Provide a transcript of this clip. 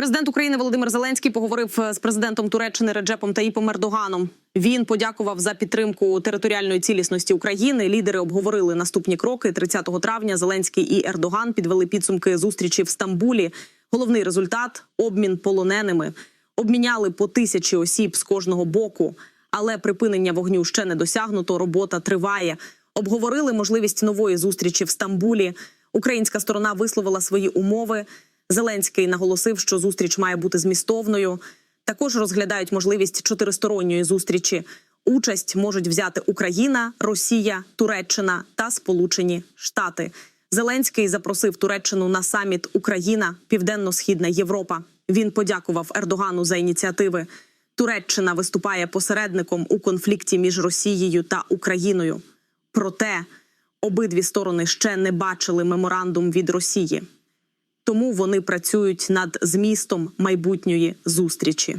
Президент України Володимир Зеленський поговорив з президентом Туреччини Реджепом Таїпом Ердоганом. Він подякував за підтримку територіальної цілісності України. Лідери обговорили наступні кроки. 30 травня Зеленський і Ердоган підвели підсумки зустрічі в Стамбулі. Головний результат обмін полоненими. Обміняли по тисячі осіб з кожного боку, але припинення вогню ще не досягнуто. Робота триває. Обговорили можливість нової зустрічі в Стамбулі. Українська сторона висловила свої умови. Зеленський наголосив, що зустріч має бути змістовною. Також розглядають можливість чотиристоронньої зустрічі. Участь можуть взяти Україна, Росія, Туреччина та Сполучені Штати. Зеленський запросив Туреччину на саміт Україна, Південно-Східна Європа. Він подякував Ердогану за ініціативи. Туреччина виступає посередником у конфлікті між Росією та Україною. Проте обидві сторони ще не бачили меморандум від Росії. Тому вони працюють над змістом майбутньої зустрічі.